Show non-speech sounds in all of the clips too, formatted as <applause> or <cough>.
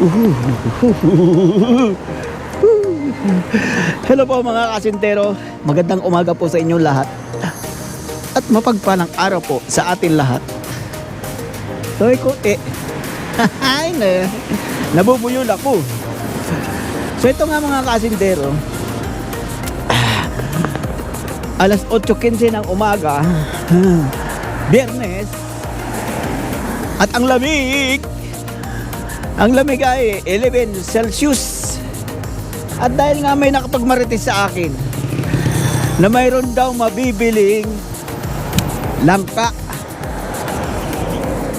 <laughs> Hello po mga kasintero. Magandang umaga po sa inyong lahat. At mapagpalang araw po sa atin lahat. Hoy kote. Ay na. <laughs> Nabubuyol ako. So ito nga mga kasintero. <sighs> Alas 8.15 ng umaga. <sighs> Biyernes. At ang lamig. Ang lamig ay 11 Celsius. At dahil nga may nakapagmarites sa akin na mayroon daw mabibiling langka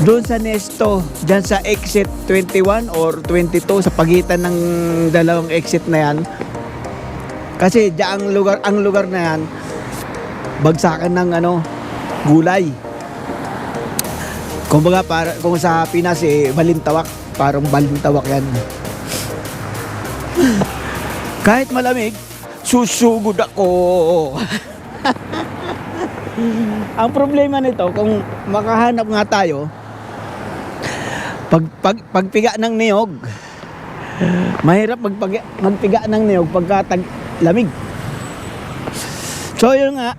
doon sa Nesto, dyan sa exit 21 or 22 sa pagitan ng dalawang exit na yan. Kasi diyan ang lugar ang lugar na yan bagsakan ng ano gulay. Kumbaga para kung sa Pinas eh balintawak, parang balintawak yan. Kahit malamig, susugod ako. Ang problema nito, kung makahanap nga tayo, pag, pag, pagpiga ng niyog, mahirap magpag, magpiga ng niyog pagka tag, lamig. So yun nga,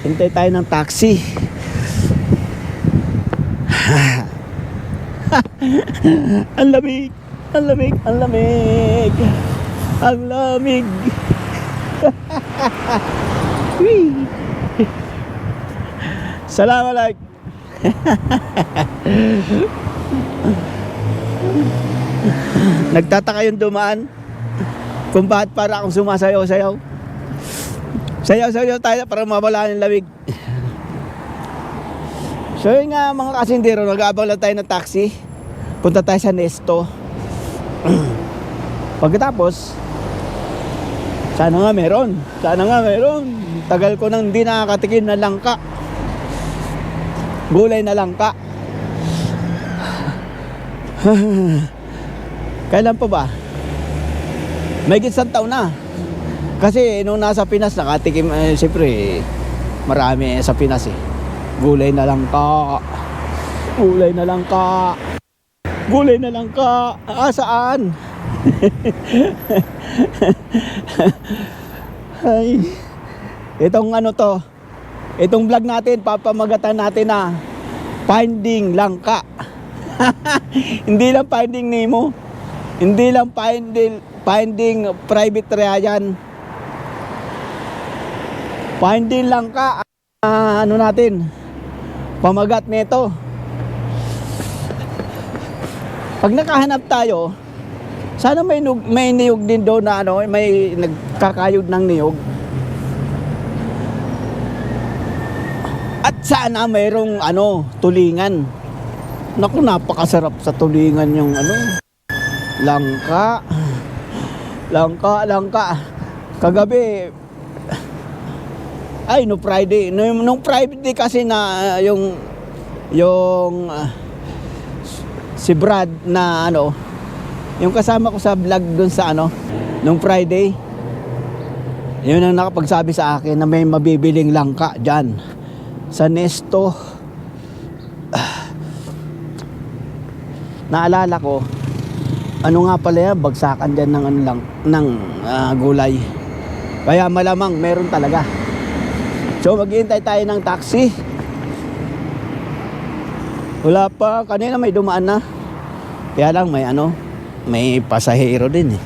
hintay tayo ng taxi. <laughs> <laughs> ang lamig, ang lamig, ang lamig. Ang lamig. <laughs> <laughs> Salamat like. Nagtataka yung dumaan kung bakit para akong sumasayaw-sayaw. Sayaw-sayaw tayo para mawala yung lamig. So yun nga mga kasindero, nag-aabang lang tayo ng taxi. Punta tayo sa Nesto. <clears throat> Pagkatapos, sana nga meron. Sana nga meron. Tagal ko nang hindi nakakatikim na langka. Gulay na langka. <sighs> Kailan pa ba? May isang taon na. Kasi nung nasa Pinas, nakatikim, eh, siyempre, marami sa Pinas eh. Gulay na langka. Gulay na langka. Gulay na langka. Ah, saan? <laughs> Ay. Itong ano to, itong vlog natin, papamagatan natin na finding langka. <laughs> Hindi lang finding Nemo. Hindi lang finding finding private Ryan. Finding langka. Ah, ano natin? Pamagat nito. Pag nakahanap tayo, sana may nug, may niyog din doon na ano, may nagkakayod ng niyog. At sana mayroong ano, tulingan. Naku, napakasarap sa tulingan yung ano, langka. Langka, langka. Kagabi, ay, no Friday. Nung, nung Friday kasi na uh, yung, yung, uh, si Brad na ano, yung kasama ko sa vlog dun sa ano, nung Friday, yun ang nakapagsabi sa akin na may mabibiling langka dyan sa Nesto. <sighs> Naalala ko, ano nga pala yan, bagsakan dyan ng, ano lang, ng ah, gulay. Kaya malamang meron talaga. So maghihintay tayo ng taxi. Wala pa, kanina may dumaan na. Kaya lang may ano, may pasahero din eh.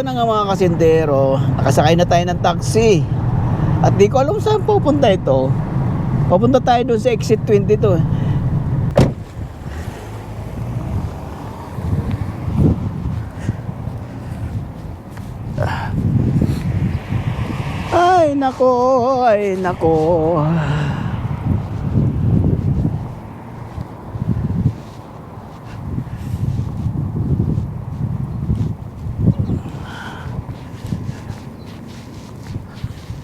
Ito na nga mga kasindero, nakasakay na tayo ng taxi. At di ko alam saan pupunta ito. Papunta tayo doon sa exit 22. eh. Ay nako, ay nako.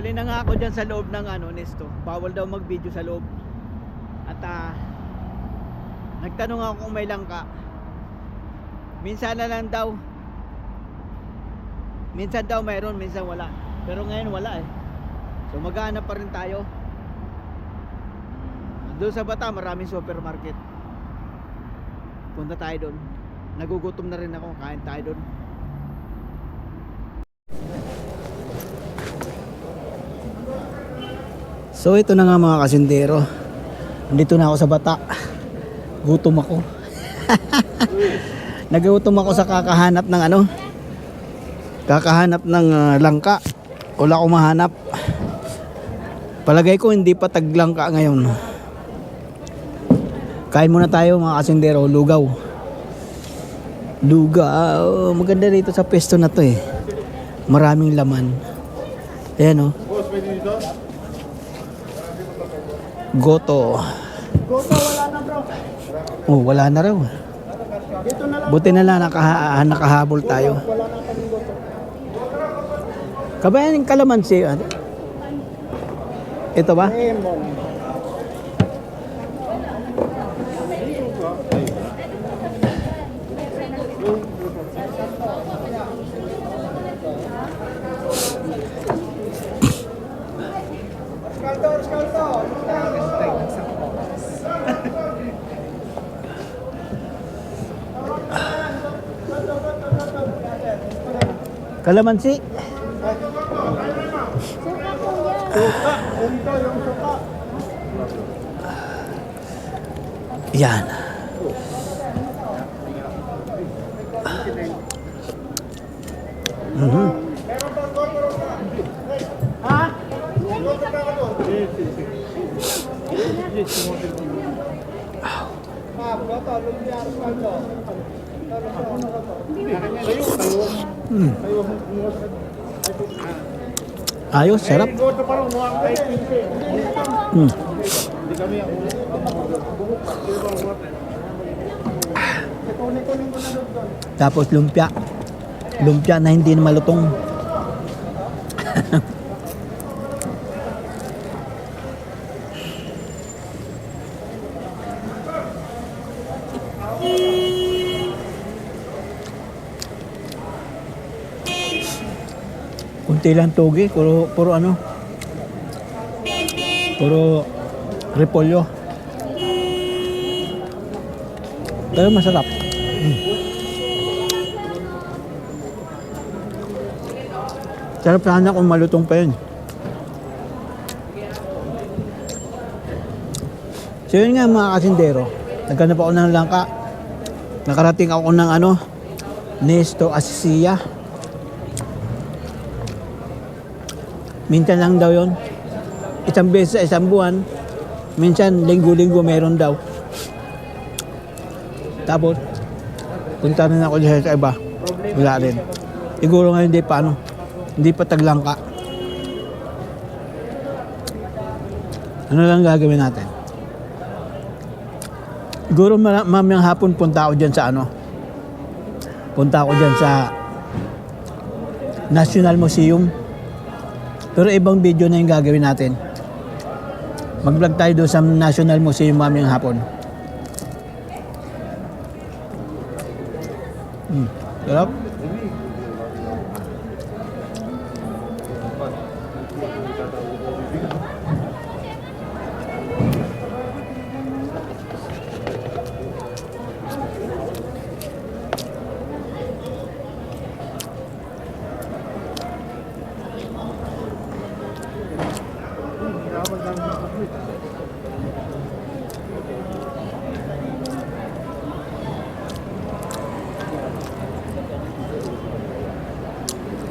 Galing na nga ako dyan sa loob ng ano, Nesto. Bawal daw mag-video sa loob. At ah, nagtanong ako kung may langka. Minsan na lang daw. Minsan daw mayroon, minsan wala. Pero ngayon wala eh. So maghanap pa rin tayo. Doon sa Bata, maraming supermarket. Punta tayo doon. Nagugutom na rin ako, kain tayo doon. So ito na nga mga kasindero. Nandito na ako sa bata. Gutom ako. <laughs> Nagutom ako sa kakahanap ng ano? Kakahanap ng ah, langka. Wala akong mahanap. Palagay ko hindi pa taglangka ngayon. Kain muna tayo mga kasindero, lugaw. Lugaw. Maganda dito sa pesto na to eh. Maraming laman. Ayan oh. Goto. Goto, wala na bro. Oh, wala na raw. Dito na lang. Buti na lang nakaha- nakahabol tayo. Wala na kaming goto. Kabayan yung kalamansi. ano? Ito ba? Lemon. Kalamansi. Yan. Mhm. Ha? Mm. Ayos, sarap. Mm. Tapos lumpia. Lumpia na hindi na malutong. <laughs> Kunti lang togi, puro, puro ano? Puro repolyo. Pero masarap. Sarap sana kung malutong pa yun. So yun nga mga kasindero. Nagkanap ako ng langka. Nakarating ako ng ano, Nesto Asisia. Minsan lang daw yon. Isang beses sa isang buwan. Minsan linggo-linggo meron daw. Tapos, punta rin ako dyan sa iba. Wala rin. Siguro ngayon hindi pa ano, hindi pa taglangka. Ano lang gagawin natin? Siguro mamayang hapon punta ako dyan sa ano. Punta ako dyan sa National Museum. Pero ibang video na yung gagawin natin. Mag-vlog tayo doon sa National Museum mamayang hapon. Hmm. Sarap.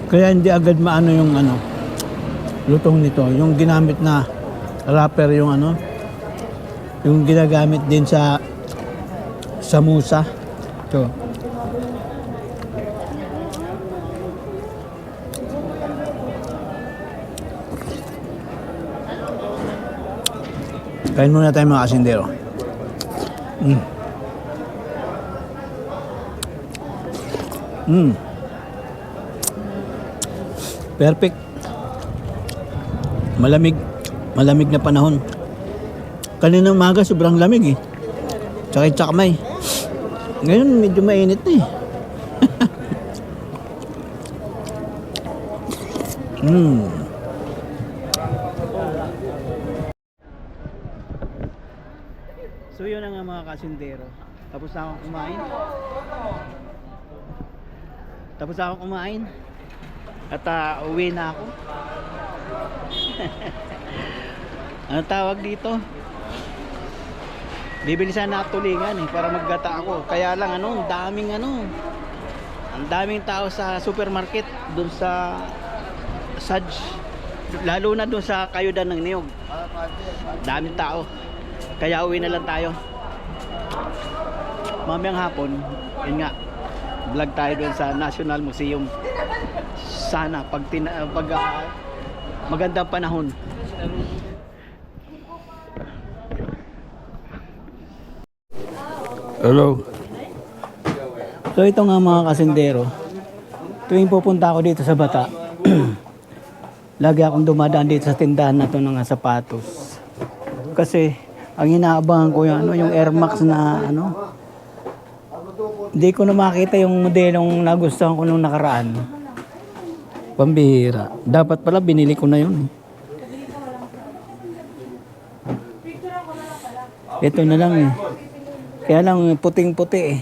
Kaya hindi agad maano yung ano, lutong nito. Yung ginamit na wrapper yung ano, yung ginagamit din sa samusa. Ito. Kain muna tayo mga kasindero. Mm. Mm. Perfect. Malamig. Malamig na panahon. Kanina umaga sobrang lamig eh. Tsaka tsakmay. Ngayon medyo mainit na eh. <laughs> mm. So yun na nga mga kasindero. Tapos na akong kumain. Tapos na akong kumain. At ah, uwi na ako. <laughs> ano tawag dito? Bibili sana ako tulingan eh para maggata ako. Kaya lang ano, daming ano. Ang daming tao sa supermarket doon sa Sadj. Lalo na doon sa Kayudan ng Niyog. Daming tao. Kaya uwi na lang tayo. Mamayang hapon, yun nga, vlog tayo doon sa National Museum. Sana pag, tina, pag ah, magandang panahon. Hello. So ito nga mga kasindero. Tuwing pupunta ako dito sa Bata, <clears throat> lagi akong dumadaan dito sa tindahan na to ng sapatos. Kasi ang inaabangan ko yung ano yung Air Max na ano. Hindi ko na makita yung modelong nagustuhan ko nung nakaraan. Pambihira. Dapat pala binili ko na yun. Ito na lang eh. Kaya lang puting-puti eh.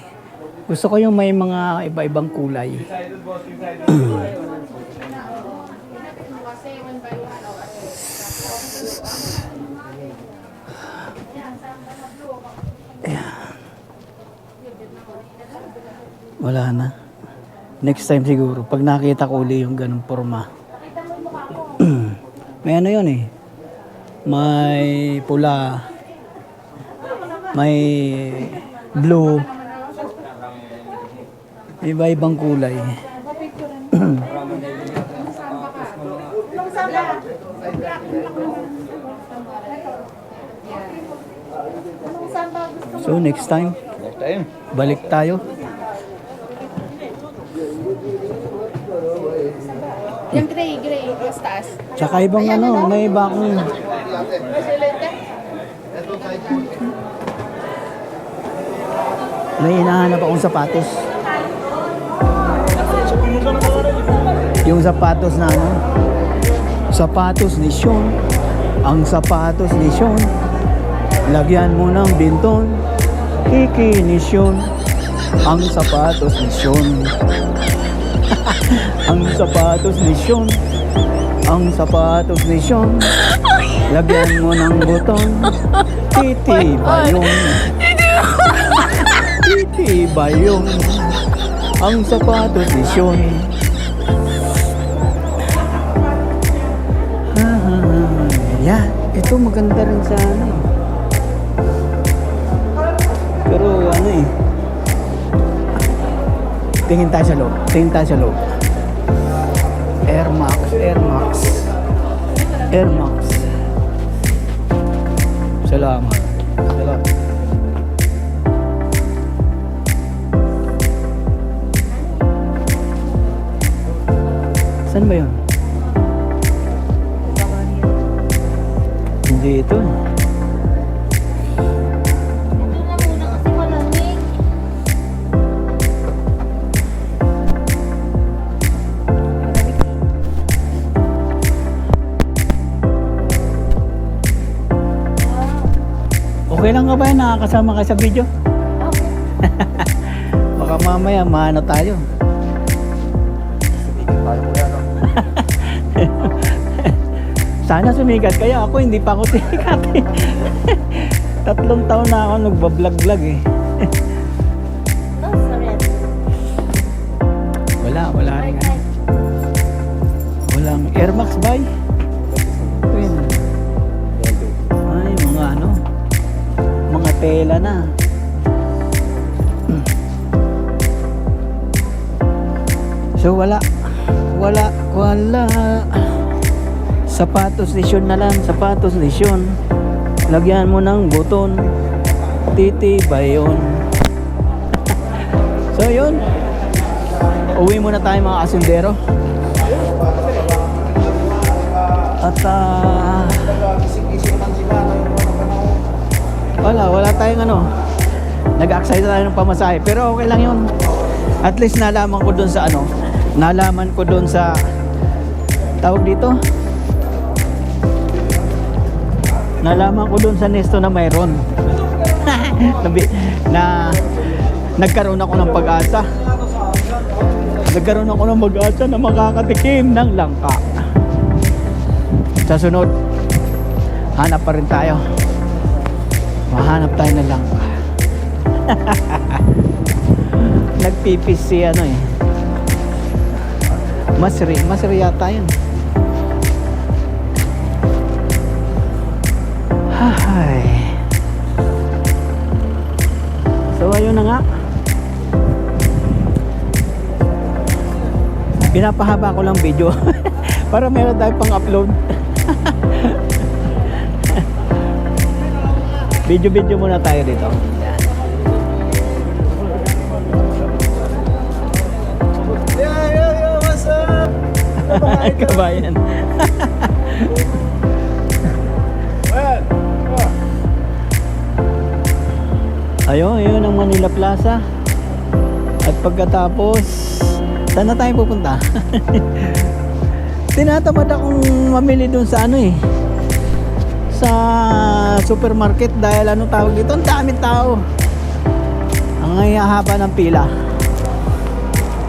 Gusto ko yung may mga iba-ibang kulay. <clears throat> Wala na. Next time siguro, pag nakita ko uli yung ganong forma. <clears throat> may ano yun eh. May pula. May blue. Iba-ibang kulay. <clears throat> so next time, Next time. balik tayo. Yung gray, gray, mas taas. Tsaka ibang ano, may iba akong may hinahanap akong sapatos. Yung sapatos na ano, sapatos ni Sean. Ang sapatos ni Sean. Lagyan mo ng binton. Kiki ni Sean. Ang sapatos ni Sean. Ang sapatos ni Sean. Ang sapatos ni Sean. Lagyan mo ng buton. Titiba yung. Titiba yung. Ang sapatos ni Sean. Ah, Yan. Ito maganda rin sa ano. eh. Pero ano eh. Tingin tayo sa loob. Tingin tayo sa loob. Air Max, Air Max. Air Max. Salamat. Salamat. Saan ba yun? Hindi ito. Ka ba yan? Nakakasama ka sa video? Baka mamaya maano tayo. Tayo mo yan. Sana sumikat kaya ako hindi pa ako eh. <laughs> Tatlong taon na ako nagbablog-vlog eh. Oh. Wala, wala rin. Walang Air Max buy. Tela na. So wala. Wala. Wala. Sapatos lisyon na lang. Sapatos lisyon. Lagyan mo ng buton. Titibay yun. so yun. Uwi muna tayo mga asundero. At ah, wala, wala tayong ano. Nag-excite tayo ng pamasahe. Pero okay lang yun. At least nalaman ko dun sa ano. Nalaman ko dun sa tawag dito. Nalaman ko dun sa Nesto na mayroon. <laughs> Na nagkaroon ako ng pag-asa. Nagkaroon ako ng pag-asa na makakatikim ng langka. Sa sunod, hanap pa rin tayo. Mahanap tayo ng langka. <laughs> Nagpipis si ano eh. Masri, masri yata yun. Hay. So ayun na nga. Pinapahaba ko lang video <laughs> para meron tayo pang <laughs> Video-video muna tayo dito. Yeah, yeah, yeah, what's up? Ay, kabayan. <laughs> Ayun, ayun ang Manila Plaza. At pagkatapos, saan na tayo pupunta? <laughs> Tinatamad akong mamili dun sa ano eh. Sa supermarket dahil ano tawag dito, ang daming tao. Ang haba ng pila.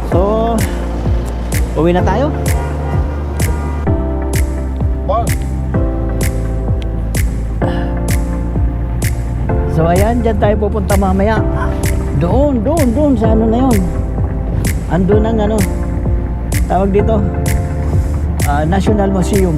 So, uwi na tayo. So ayan, dyan tayo pupunta mamaya. Doon, doon, doon sa ano na yun. Andun ang ano, tawag dito, ah, National Museum.